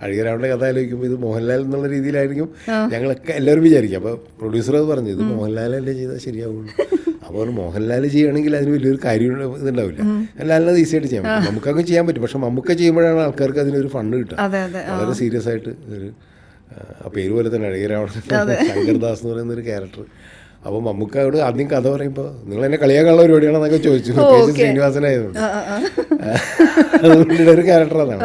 അഴകരാവുടെ കഥ ആലോചിക്കുമ്പോൾ ഇത് മോഹൻലാൽ എന്നുള്ള രീതിയിലായിരിക്കും ഞങ്ങളൊക്കെ എല്ലാവരും വിചാരിക്കും. അപ്പോൾ പ്രൊഡ്യൂസർ അത് പറഞ്ഞു ഇത് മോഹൻലാലല്ലേ ചെയ്താൽ ശരിയാവുള്ളൂ. അപ്പോൾ മോഹൻലാൽ ചെയ്യുകയാണെങ്കിൽ അതിന് വലിയൊരു കാര്യം ഇതുണ്ടാവില്ല. എല്ലാവരും ഈസി ആയിട്ട് ചെയ്യാൻ പറ്റും. നമുക്കൊക്കെ ചെയ്യാൻ പറ്റും. പക്ഷെ നമുക്ക് ചെയ്യുമ്പോഴാണ് ആൾക്കാർക്ക് അതിനൊരു ഫണ്ട് കിട്ടുക. വളരെ സീരിയസ് ആയിട്ട് ഒരു ആ, ആ പേര് പോലെ തന്നെ അഴകരാവണ ശങ്കർദാസ് എന്ന് പറയുന്ന ഒരു ക്യാരക്ടർ അപ്പോൾ മമ്മൂക്കയോട് ആദ്യം കഥ പറയുമ്പോൾ നിങ്ങൾ എന്നെ കളിയാക്കാനുള്ള പരിപാടിയാണെന്നൊക്കെ ചോദിച്ചു. പ്രത്യേകിച്ച് ശ്രീനിവാസനായതുകൊണ്ട് അതുകൊണ്ട് ഒരു ക്യാരക്ടർ അതാണ്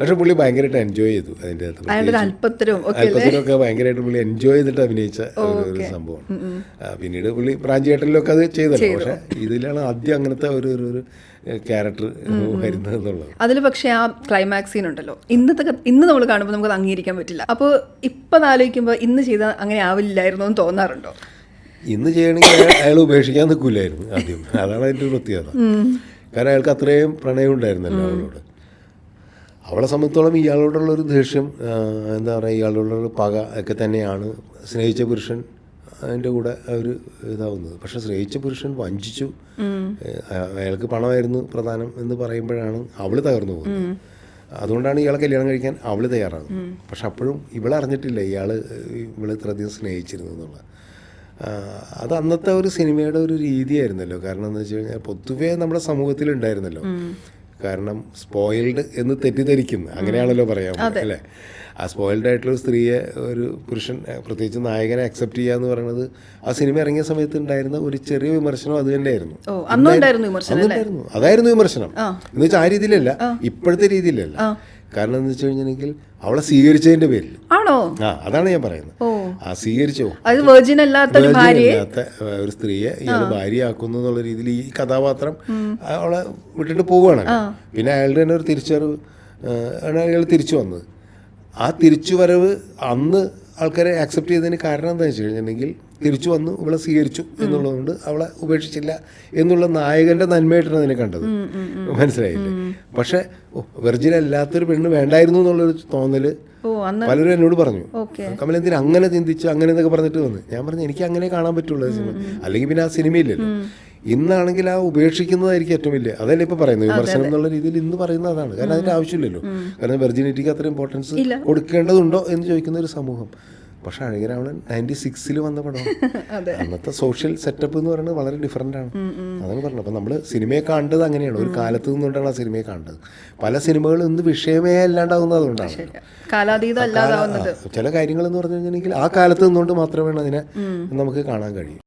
പക്ഷെ പുള്ളി ഭയങ്കരമായിട്ട് എൻജോയ് ചെയ്തു അതിന്റെ അല്പത്തരവും ഒക്കെ ഭയങ്കരമായിട്ട് പുള്ളി എൻജോയ് ചെയ്തിട്ട് അഭിനയിച്ച ഒരു സംഭവമാണ്. പിന്നീട് പുള്ളി പ്രാഞ്ചേട്ടനിലൊക്കെ അത് ചെയ്തല്ലോ. പക്ഷെ ഇതിലാണ് ആദ്യം അങ്ങനത്തെ ഒരു ഒരു ക്യാരക്ടർ വരുന്നത് എന്നുള്ളത്. അതിൽ പക്ഷേ ആ ക്ലൈമാക്സ് സീൻ ഉണ്ടല്ലോ. ഇന്നത്തെ ഇന്ന് നമ്മൾ കാണുമ്പോൾ നമുക്ക് അത് അംഗീകരിക്കാൻ പറ്റില്ല. അപ്പോൾ ഇപ്പം ആലോചിക്കുമ്പോൾ ഇന്ന് ചെയ്ത അങ്ങനെ ആവില്ലായിരുന്നു എന്ന് തോന്നാറുണ്ടോ? ഇന്ന് ചെയ്യണമെങ്കിൽ അയാൾ ഉപേക്ഷിക്കാൻ നിൽക്കില്ലായിരുന്നു ആദ്യം. അതാണ് അതിന്റെ ഒരു പ്രത്യേകത. കാരണം അയാൾക്ക് അത്രയും പ്രണയം ഉണ്ടായിരുന്നല്ലോ അവളോട്. അവളെ സംബന്ധിച്ചോളം ഇയാളോടുള്ളൊരു ദേഷ്യം എന്താ പറയുക ഇയാളോടുള്ളൊരു പക ഒക്കെ തന്നെയാണ് സ്നേഹിച്ച പുരുഷൻ അതിന്റെ കൂടെ ഒരു ഇതാവുന്നത്. പക്ഷെ സ്നേഹിച്ച പുരുഷൻ വഞ്ചിച്ചു. അയാൾക്ക് പണമായിരുന്നു പ്രധാനം എന്ന് പറയുമ്പോഴാണ് അവൾ തകർന്നു പോകുന്നത്. അതുകൊണ്ടാണ് ഇയാളെ കല്യാണം കഴിക്കാൻ അവൾ തയ്യാറാകുന്നത്. പക്ഷെ അപ്പോഴും ഇവളെ അറിഞ്ഞിട്ടില്ല ഇയാൾ ഇവളെ ഇത്രയധികം സ്നേഹിച്ചിരുന്നു എന്നുള്ളത് അത് അന്നത്തെ ഒരു സിനിമയുടെ ഒരു രീതിയായിരുന്നല്ലോ. കാരണം എന്ന് വെച്ച് കഴിഞ്ഞാൽ പൊതുവേ നമ്മുടെ സമൂഹത്തിൽ ഉണ്ടായിരുന്നല്ലോ കാരണം സ്പോയിൽഡ് എന്ന് തെറ്റിദ്ധരിക്കുന്നു. അങ്ങനെയാണല്ലോ പറയാൻ അല്ലേ? ആ സ്പോയിൽഡ് ആയിട്ടുള്ള സ്ത്രീയെ ഒരു പുരുഷൻ പ്രത്യേകിച്ച് നായകനെ അക്സെപ്റ്റ് ചെയ്യുക എന്ന് പറയുന്നത് ആ സിനിമ ഇറങ്ങിയ സമയത്ത് ഉണ്ടായിരുന്ന ഒരു ചെറിയ വിമർശനം അത് തന്നെയായിരുന്നു. അന്നുണ്ടായിരുന്നു. അതായിരുന്നു വിമർശനം. എന്ന് വെച്ചാൽ ആ രീതിയിലല്ല ഇപ്പോഴത്തെ രീതിയിലല്ല. കാരണം എന്ന് വെച്ച് കഴിഞ്ഞിട്ടുണ്ടെങ്കിൽ അവളെ സ്വീകരിച്ചതിന്റെ പേരിൽ. ആണോ? ആ അതാണ് ഞാൻ പറയുന്നത്. സ്വീകരിച്ചോ? അത് വെർജിൻ അല്ലാത്ത ഒരു സ്ത്രീയെ ഇയാൾ ഭാര്യയാക്കുന്നു എന്നുള്ള രീതിയിൽ ഈ കഥാപാത്രം അവളെ വിട്ടിട്ട് പോവുകയാണ് പിന്നെ അയാളുടെ തന്നെ ഒരു തിരിച്ചറിവ് ആണ് അയാൾ തിരിച്ചു വന്നത്. ആ തിരിച്ചുവരവ് അന്ന് ആൾക്കാരെ ആക്സെപ്റ്റ് ചെയ്തതിന് കാരണം എന്താ വെച്ച് കഴിഞ്ഞിട്ടുണ്ടെങ്കിൽ തിരിച്ചു വന്നു ഇവളെ സ്വീകരിച്ചു എന്നുള്ളതുകൊണ്ട് അവളെ ഉപേക്ഷിച്ചില്ല എന്നുള്ള നായകന്റെ നന്മയായിട്ടാണ് അതിനെ കണ്ടത്. മനസ്സിലായില്ലേ? പക്ഷെ വെർജിൻ അല്ലാത്തൊരു പെണ്ണ് വേണ്ടായിരുന്നു എന്നുള്ളൊരു തോന്നൽ പലരും എന്നോട് പറഞ്ഞു. കമൽ എന്തിനാ അങ്ങനെ ചിന്തിച്ചു അങ്ങനെ എന്നൊക്കെ പറഞ്ഞിട്ട് വന്ന്? ഞാൻ പറഞ്ഞു എനിക്ക് അങ്ങനെ കാണാൻ പറ്റുള്ളൂ അല്ലെങ്കിൽ പിന്നെ ആ സിനിമയില്ലല്ലോ. ഇന്നാണെങ്കിൽ ആ ഉപേക്ഷിക്കുന്നതായിരിക്കും ഏറ്റവും വലിയ. അതല്ലേ ഇപ്പൊ പറയുന്നത്? വിമർശനം എന്നുള്ള രീതിയിൽ ഇന്ന് പറയുന്നത് അതാണ്. കാരണം അതിന്റെ ആവശ്യമില്ലല്ലോ. കാരണം വെർജിനിറ്റിക്ക് അത്ര ഇമ്പോർട്ടൻസ് കൊടുക്കേണ്ടതുണ്ടോ എന്ന് ചോദിക്കുന്ന ഒരു സമൂഹം. പക്ഷെ അഴകരാവണൻ നയന്റി സിക്സിൽ വന്ന പടം. അന്നത്തെ സോഷ്യൽ സെറ്റപ്പ് എന്ന് പറയുന്നത് വളരെ ഡിഫറെന്റ് ആണ്. അതാണ് പറഞ്ഞത്. അപ്പം നമ്മൾ സിനിമയെ കണ്ടത് അങ്ങനെയാണ്. ഒരു കാലത്ത് നിന്നുകൊണ്ടാണ് ആ സിനിമയെ കണ്ടത് പല സിനിമകളും ഇന്ന് വിഷയമേ അല്ലാണ്ടാവുന്നത് അതുകൊണ്ടാണ് ചില കാര്യങ്ങൾ എന്ന് പറഞ്ഞു കഴിഞ്ഞിട്ടുണ്ടെങ്കിൽ ആ കാലത്ത് നിന്നുകൊണ്ട് മാത്രമേ അതിനെ നമുക്ക് കാണാൻ കഴിയൂ.